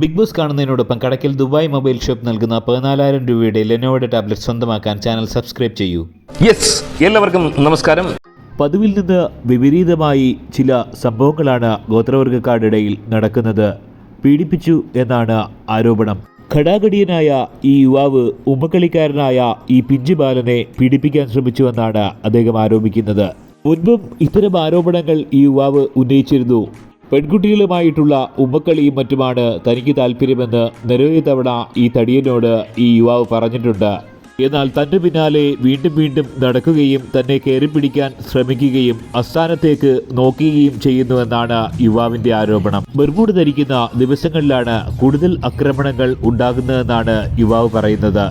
Big boss കാണുന്നതിനോടൊപ്പം കടക്കിൽ Dubai mobile shop നൽകുന്ന പതിനാലായിരം രൂപയുടെ ലെനോയുടെ ടാബ്ലറ്റ് സ്വന്തമാക്കാൻ ചാനൽ സബ്സ്ക്രൈബ് ചെയ്യൂ. യെസ് എല്ലാവർക്കും നമസ്കാരം. പതിവിൽ നിന്ന് വിപരീതമായി ചില സംഭവങ്ങളാണ് ഗോത്രവർഗക്കാരുടെ ഇടയിൽ നടക്കുന്നത്. പീഡിപ്പിച്ചു എന്നാണ് ആരോപണം. ഘടാഘടിയനായ ഈ യുവാവ് ഉമ്മക്കളിക്കാരനായ ഈ പിഞ്ചു ബാലനെ പീഡിപ്പിക്കാൻ ശ്രമിച്ചുവെന്നാണ് അദ്ദേഹം ആരോപിക്കുന്നത്. മുൻപും ഇത്തരം ആരോപണങ്ങൾ ഈ യുവാവ് ഉന്നയിച്ചിരുന്നു. പെൺകുട്ടികളുമായിട്ടുള്ള ഉമ്മക്കളിയും മറ്റുമാണ് തനിക്ക് താല്പര്യമെന്ന് നിരവധി തവണ ഈ തടിയനോട് ഈ യുവാവ് പറഞ്ഞിട്ടുണ്ട്. എന്നാൽ തന്റെ പിന്നാലെ വീണ്ടും വീണ്ടും നടക്കുകയും തന്നെ കയറി പിടിക്കാൻ ശ്രമിക്കുകയും അസ്ഥാനത്തേക്ക് നോക്കുകയും ചെയ്യുന്നുവെന്നാണ് യുവാവിന്റെ ആരോപണം. ബെർമൂഡ് ധരിക്കുന്ന ദിവസങ്ങളിലാണ് കൂടുതൽ ആക്രമണങ്ങൾ ഉണ്ടാകുന്നതെന്നാണ് യുവാവ് പറയുന്നത്.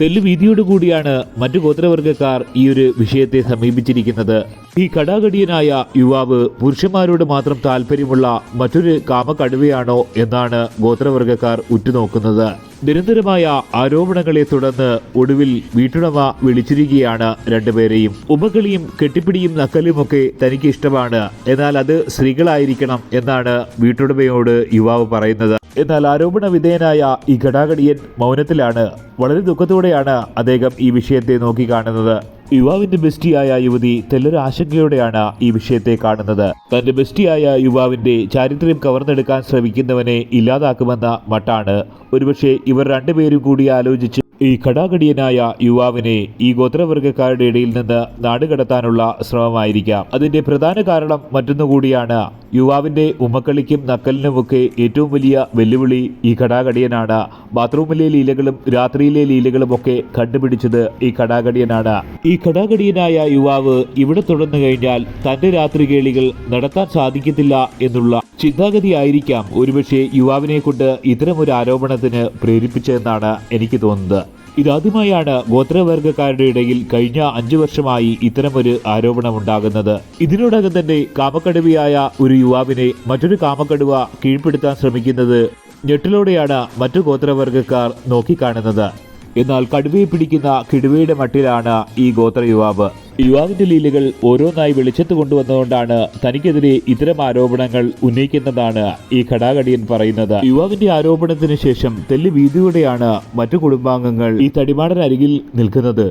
തെല്ലു വീതിയോടുകൂടിയാണ് മറ്റു ഗോത്രവർഗക്കാർ ഈ ഒരു വിഷയത്തെ സമീപിച്ചിരിക്കുന്നത്. ഈ കടാകടിയനായ യുവാവ് പുരുഷന്മാരോട് മാത്രം താല്പര്യമുള്ള മറ്റൊരു കാമക്കടുവയാണോ എന്നാണ് ഗോത്രവർഗക്കാർ ഉറ്റുനോക്കുന്നത്. നിരന്തരമായ ആരോപണങ്ങളെ തുടർന്ന് ഒടുവിൽ വീട്ടുടമ വിളിച്ചിരിക്കുകയാണ് രണ്ടുപേരെയും. ഉപകളിയും കെട്ടിപ്പിടിയും നക്കലുമൊക്കെ തനിക്ക് ഇഷ്ടമാണ് എന്നാൽ അത് സ്ത്രീകളായിരിക്കണം എന്നാണ് വീട്ടുടമയോട് യുവാവ് പറയുന്നത്. എന്നാൽ ആരോപണ വിധേയനായ ഈ ഘടാഘടിയൻ മൗനത്തിലാണ് വളരെ ദുഃഖത്തോടെയാണ് അദ്ദേഹം ഈ വിഷയത്തെ നോക്കിക്കാണുന്നത്. യുവാവിന്റെ ബെസ്റ്റിയായ യുവതി തെല്ലൊരു ആശങ്കയോടെയാണ് ഈ വിഷയത്തെ കാണുന്നത്. തന്റെ ബെസ്റ്റിയായ യുവാവിന്റെ ചാരിത്രം കവർന്നെടുക്കാൻ ശ്രമിക്കുന്നവനെ ഇല്ലാതാക്കുമെന്ന മട്ടാണ്. ഒരുപക്ഷെ ഇവർ രണ്ടുപേരും കൂടി ആലോചിച്ച് ഈ കടാകടിയനായ യുവാവിനെ ഈ ഗോത്രവർഗക്കാരുടെ ഇടയിൽ നിന്ന് നാടുകടത്താനുള്ള ശ്രമമായിരിക്കാം. അതിന്റെ പ്രധാന കാരണം മറ്റൊന്നുകൂടിയാണ് യുവാവിന്റെ ഉമ്മക്കളിക്കും നക്കലിനുമൊക്കെ ഏറ്റവും വലിയ വെല്ലുവിളി ഈ കടാകടിയനാണ്. ബാത്റൂമിലെ ലീലകളും രാത്രിയിലെ ലീലകളും ഒക്കെ കണ്ടുപിടിച്ചത് ഈ കടാകടിയനാണ്. ഈ ഘടാഘടിയനായ യുവാവ് ഇവിടെ തുടർന്നു കഴിഞ്ഞാൽ തന്റെ രാത്രി കേളികൾ നടത്താൻ സാധിക്കത്തില്ല എന്നുള്ള ചിന്താഗതിയായിരിക്കാം ഒരുപക്ഷെ യുവാവിനെ കൊണ്ട് ഇത്തരമൊരു ആരോപണത്തിന് പ്രേരിപ്പിച്ചതെന്നാണ് എനിക്ക് തോന്നുന്നത്. ഇതാദ്യമായാണ് ഗോത്രവർഗക്കാരുടെ ഇടയിൽ കഴിഞ്ഞ അഞ്ചു വർഷമായി ഇത്തരമൊരു ആരോപണം ഉണ്ടാകുന്നത്. ഇതിനോടകം തന്നെ കാമക്കടുവയായ ഒരു യുവാവിനെ മറ്റൊരു കാമക്കടുവ കീഴ്പ്പെടുത്താൻ ശ്രമിക്കുന്നത് ഞെട്ടിലൂടെയാണ് മറ്റു ഗോത്രവർഗക്കാർ നോക്കിക്കാണുന്നത്. എന്നാൽ കടുവയെ പിടിക്കുന്ന കിടുവയുടെ മട്ടിലാണ് ഈ ഗോത്ര യുവാവ്. യുവാവിന്റെ ലീലകൾ ഓരോന്നായി വെളിച്ചത്ത് കൊണ്ടുവന്നതുകൊണ്ടാണ് തനിക്കെതിരെ ഇത്തരം ആരോപണങ്ങൾ ഉന്നയിക്കുന്നതാണ് ഈ ഘടാഘടിയൻ പറയുന്നത്. യുവാവിന്റെ ആരോപണത്തിന് ശേഷം തെല്ല് വീതിയോടെയാണ് മറ്റു കുടുംബാംഗങ്ങൾ ഈ തടിമാടനരികിൽ നിൽക്കുന്നത്.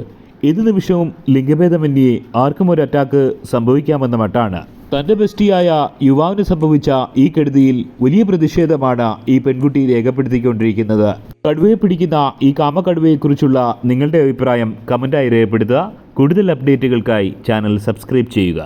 ഏത് നിമിഷവും ലിംഗഭേദമന്യേ ആർക്കും ഒരു അറ്റാക്ക് സംഭവിക്കാമെന്ന മട്ടാണ്. തന്റെ ബെസ്റ്റിയായ യുവാവിന് സംഭവിച്ച ഈ കെടുതിയിൽ വലിയ പ്രതിഷേധമാണ് ഈ പെൺകുട്ടി രേഖപ്പെടുത്തിക്കൊണ്ടിരിക്കുന്നത്. കടുവയെ പിടിക്കുന്ന ഈ കാമക്കടുവയെക്കുറിച്ചുള്ള നിങ്ങളുടെ അഭിപ്രായം കമന്റായി രേഖപ്പെടുത്തുക. കൂടുതൽ അപ്ഡേറ്റുകൾക്കായി ചാനൽ സബ്സ്ക്രൈബ് ചെയ്യുക.